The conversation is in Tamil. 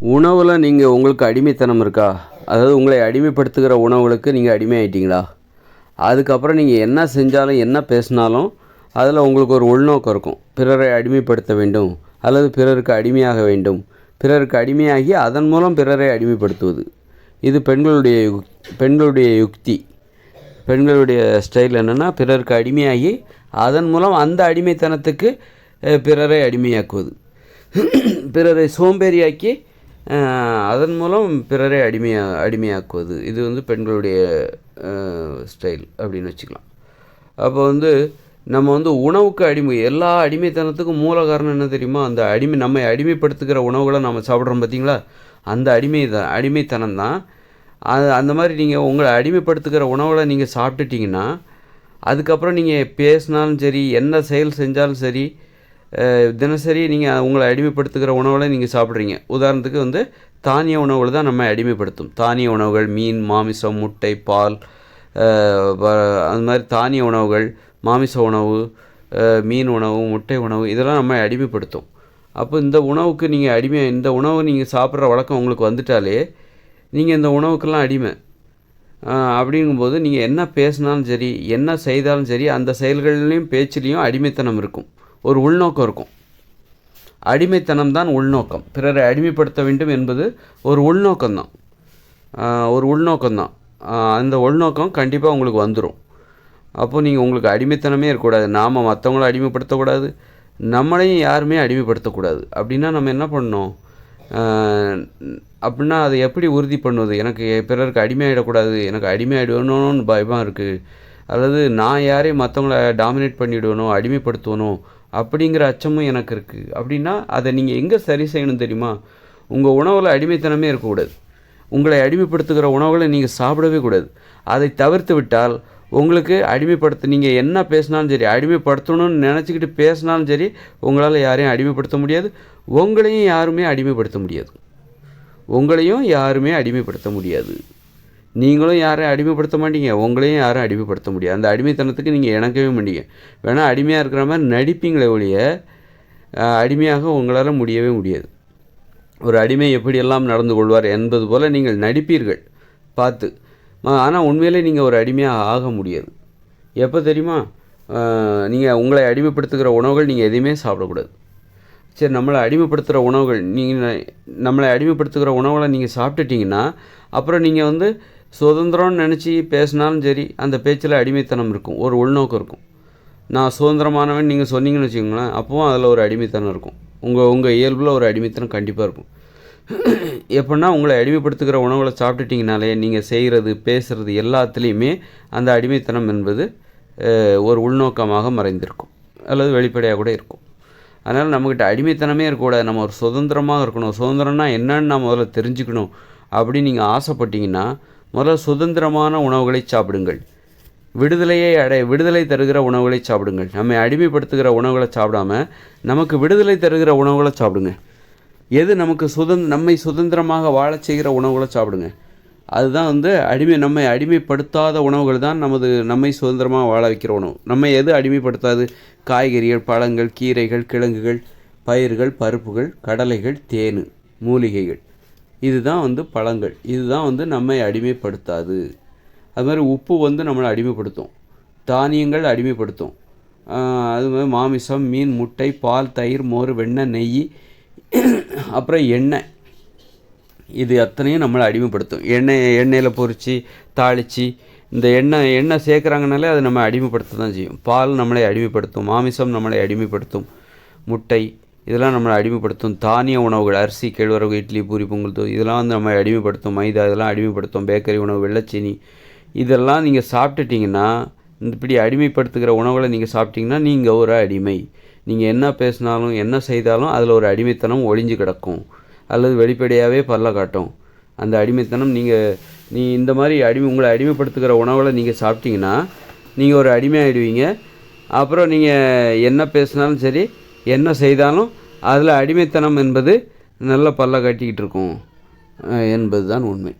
உணவில் நீங்கள் உங்களுக்கு அடிமைத்தனம் இருக்கா? அதாவது உங்களை அடிமைப்படுத்துகிற உணவுகளுக்கு நீங்கள் அடிமை ஆயிட்டீங்களா அதுக்கப்புறம் நீங்கள் என்ன செஞ்சாலும் என்ன பேசினாலும் அதில் உங்களுக்கு ஒரு உள்நோக்கம் இருக்கும். பிறரை அடிமைப்படுத்த வேண்டும் அல்லது பிறருக்கு அடிமையாக வேண்டும். பிறருக்கு அடிமையாகி அதன் மூலம் பிறரை அடிமைப்படுத்துவது. இது பெண்களுடைய யுக் பெண்களுடைய யுக்தி. பெண்களுடைய ஸ்டைல் என்னென்னா பிறருக்கு அடிமையாகி அதன் மூலம் அந்த அடிமைத்தனத்துக்கு பிறரை அடிமையாக்குவது. பிறரை சோம்பேறியாக்கி அதன் மூலம் பிறரை அடிமையா அடிமையாக்குவது. இது வந்து பெண்களுடைய ஸ்டைல் அப்படின்னு வச்சுக்கலாம். அப்போ வந்து நம்ம வந்து உணவுக்கு அடிமை எல்லா அடிமைத்தனத்துக்கும் மூல காரணம் என்ன தெரியுமா? அந்த அடிமை நம்மை அடிமைப்படுத்துகிற உணவுகளை நம்ம சாப்பிட்றோம் பார்த்தீங்களா? அந்த அடிமை தான் அடிமைத்தனம் தான். அது அந்த மாதிரி நீங்கள் உங்களை அடிமைப்படுத்துகிற உணவுகளை நீங்கள் சாப்பிட்டுட்டிங்கன்னா அதுக்கப்புறம் நீங்கள் பேசினாலும் சரி என்ன செயல் செஞ்சாலும் சரி தினசரி நீங்கள் உங்களை அடிமைப்படுத்துகிற உணவுகளை நீங்கள் சாப்பிட்றீங்க. உதாரணத்துக்கு வந்து தானிய உணவுகள் தான் நம்ம அடிமைப்படுத்தும். தானிய உணவுகள் மீன் மாமிசம் முட்டை பால் அந்த மாதிரி தானிய உணவுகள் மாமிச உணவு மீன் உணவு முட்டை உணவு இதெல்லாம் நம்ம அடிமைப்படுத்தும். அப்போ இந்த உணவுக்கு நீங்கள் அடிமை இந்த உணவு நீங்கள் சாப்பிட்ற வழக்கம் உங்களுக்கு வந்துட்டாலே நீங்கள் இந்த உணவுக்கெல்லாம் அடிமை. அப்படிங்கும்போது நீங்கள் என்ன பேசினாலும் சரி என்ன செய்தாலும் சரி அந்த செயல்கள்லையும் பேச்சிலையும் அடிமைத்தனம் இருக்கும். ஒரு உள்நோக்கம் இருக்கும். அடிமைத்தனம் தான் உள்நோக்கம். பிறரை அடிமைப்படுத்த வேண்டும் என்பது ஒரு உள்நோக்கம்தான் ஒரு உள்நோக்கம்தான் அந்த உள்நோக்கம் கண்டிப்பாக உங்களுக்கு வந்துடும் அப்போது நீங்கள் உங்களுக்கு அடிமைத்தனமே இருக்கக்கூடாது. நாம் மற்றவங்கள அடிமைப்படுத்தக்கூடாது. நம்மளையும் யாருமே அடிமைப்படுத்தக்கூடாது. அப்படின்னா நம்ம என்ன பண்ணணும்? அப்படின்னா அதை எப்படி உறுதி பண்ணுவது? எனக்கு பிறருக்கு அடிமையாயிடக்கூடாது. எனக்கு அடிமையாயிடணும்னு பயமாக இருக்குது அல்லது நான் யாரையும் மற்றவங்கள டாமினேட் பண்ணிவிடணும் அடிமைப்படுத்தணும் அப்படிங்கிற அச்சமும் எனக்கு இருக்குது அப்படின்னா அதை நீங்கள் எங்கே சரி செய்யணும் தெரியுமா? உங்கள் உணவில் அடிமைத்தனமே இருக்கக்கூடாது. உங்களை அடிமைப்படுத்துகிற உணவுகளை நீங்கள் சாப்பிடவே கூடாது. அதை தவிர்த்து விட்டால் உங்களுக்கு அடிமைப்படுத்த நீங்கள் என்ன பேசினாலும் சரி அடிமைப்படுத்தணும்னு நினச்சிக்கிட்டு பேசினாலும் சரி உங்களால் யாரையும் அடிமைப்படுத்த முடியாது. உங்களையும் யாருமே அடிமைப்படுத்த முடியாது. உங்களையும் யாருமே அடிமைப்படுத்த முடியாது. நீங்களும் யாரையும் அடிமைப்படுத்த மாட்டீங்க. உங்களையும் யாரும் அடிமைப்படுத்த முடியாது. அந்த அடிமைத்தனத்துக்கு நீங்கள் இணக்கவே மாட்டீங்க. வேணால் அடிமையாக இருக்கிற மாதிரி நடிப்பீங்களே ஒழிய அடிமையாக உங்களால் முடியவே முடியாது. ஒரு அடிமை எப்படியெல்லாம் நடந்து கொள்வார் என்பது போல் நீங்கள் நடிப்பீர்கள். பார்த்து. ஆனால் உண்மையிலே நீங்கள் ஒரு அடிமையாக ஆக முடியாது. எப்போ தெரியுமா? நீங்கள் உங்களை அடிமைப்படுத்துகிற உணவுகள் நீங்கள் எதையுமே சாப்பிடக்கூடாது. சரி நம்மளை அடிமைப்படுத்துகிற உணவுகள் நீங்கள் நம்மளை அடிமைப்படுத்துகிற உணவுகளை நீங்கள் சாப்பிட்டுட்டிங்கன்னா அப்புறம் நீங்கள் வந்து சுதந்திரம்னு நினச்சி பேசினாலும் சரி அந்த பேச்சில் அடிமைத்தனம் இருக்கும். ஒரு உள்நோக்கம் இருக்கும். நான் சுதந்திரமானவன் நீங்கள் சொன்னீங்கன்னு வச்சுக்கோங்களேன் அப்போவும் அதில் ஒரு அடிமைத்தனம் இருக்கும். உங்கள் உங்கள் இயல்பில் ஒரு அடிமைத்தனம் கண்டிப்பாக இருக்கும். எப்படின்னா உங்களை அடிமைப்படுத்துகிற உணவுகளை சாப்பிட்டுட்டிங்கனாலே நீங்கள் செய்கிறது பேசுகிறது எல்லாத்துலேயுமே அந்த அடிமைத்தனம் என்பது ஒரு உள்நோக்கமாக மறைந்திருக்கும். அல்லது வெளிப்படையாக கூட இருக்கும். அதனால் நம்மக்கிட்ட அடிமைத்தனமே இருக்கக்கூடாது. நம்ம ஒரு சுதந்திரமாக இருக்கணும். சுதந்திரம்னா என்னன்னு நான் முதல்ல தெரிஞ்சுக்கணும். அப்படின்னு நீங்கள் ஆசைப்பட்டீங்கன்னா முதல்ல சுதந்திரமான உணவுகளை சாப்பிடுங்கள். விடுதலையை அடை விடுதலை தருகிற உணவுகளை சாப்பிடுங்கள். நம்மை அடிமைப்படுத்துகிற உணவுகளை சாப்பிடாம நமக்கு விடுதலை தருகிற உணவுகளை சாப்பிடுங்க. எது நமக்கு சுதந்திர நம்மை சுதந்திரமாக வாழச் செய்கிற உணவுகளை சாப்பிடுங்க. அதுதான் வந்து அடிமை நம்மை அடிமைப்படுத்தாத உணவுகள் தான் நமது நம்மை சுதந்திரமாக வாழ வைக்கிற உணவு. நம்மை எது அடிமைப்படுத்தாது? காய்கறிகள் பழங்கள் கீரைகள் கிழங்குகள் பயிர்கள் பருப்புகள் கடலைகள் தேன் மூலிகைகள். இதுதான் வந்து பழங்கள். இதுதான் வந்து நம்மை அடிமைப்படுத்தாது. அது மாதிரி உப்பு வந்து நம்மளை அடிமைப்படுத்தும். தானியங்கள் அடிமைப்படுத்தும். அது மாதிரி மாமிசம் மீன் முட்டை பால் தயிர் மோர் வெண்ணெய் நெய் அப்புறம் எண்ணெய். இது அத்தனையும் நம்மளை அடிமைப்படுத்தும். எண்ணெய் எண்ணெயில் பொறிச்சு தாளித்து இந்த எண்ணெய் எண்ணெய் சேர்க்குறாங்கனாலே அது நம்ம அடிமைப்படுத்த தான் செய்யும். பால் நம்மளை அடிமைப்படுத்தும். மாமிசம் நம்மளை அடிமைப்படுத்தும். முட்டை இதெல்லாம் நம்மளை அடிமைப்படுத்தும். தானிய உணவுகள் அரிசி கேழ்வரகு இட்லி பூரி பொங்கல் தோ இதெல்லாம் வந்து நம்ம அடிமைப்படுத்தும். மைதா இதெல்லாம் அடிமைப்படுத்தும். பேக்கரி உணவு வெள்ளைச்சீனி இதெல்லாம் நீங்கள் சாப்பிட்டுட்டிங்கன்னா இப்படி அடிமைப்படுத்துகிற உணவுகளை நீங்கள் சாப்பிட்டிங்கன்னா நீங்கள் ஒரு அடிமை. நீங்கள் என்ன பேசினாலும் என்ன செய்தாலும் அதில் ஒரு அடிமைத்தனம் ஒளிஞ்சு கிடக்கும். அல்லது வெளிப்படையாகவே பல்ல காட்டும். அந்த அடிமைத்தனம் நீங்கள் நீ இந்த மாதிரி அடிமை உங்களை அடிமைப்படுத்துகிற உணவுகளை நீங்கள் சாப்பிட்டிங்கன்னா நீங்கள் ஒரு அடிமை ஆகிடுவீங்க அப்புறம் நீங்கள் என்ன பேசினாலும் சரி என்ன செய்தாலும் அதில் அடிமைத்தனம் என்பது நல்ல பல்ல காட்டிக்கிட்டு இருக்கும் என்பது தான் உண்மை.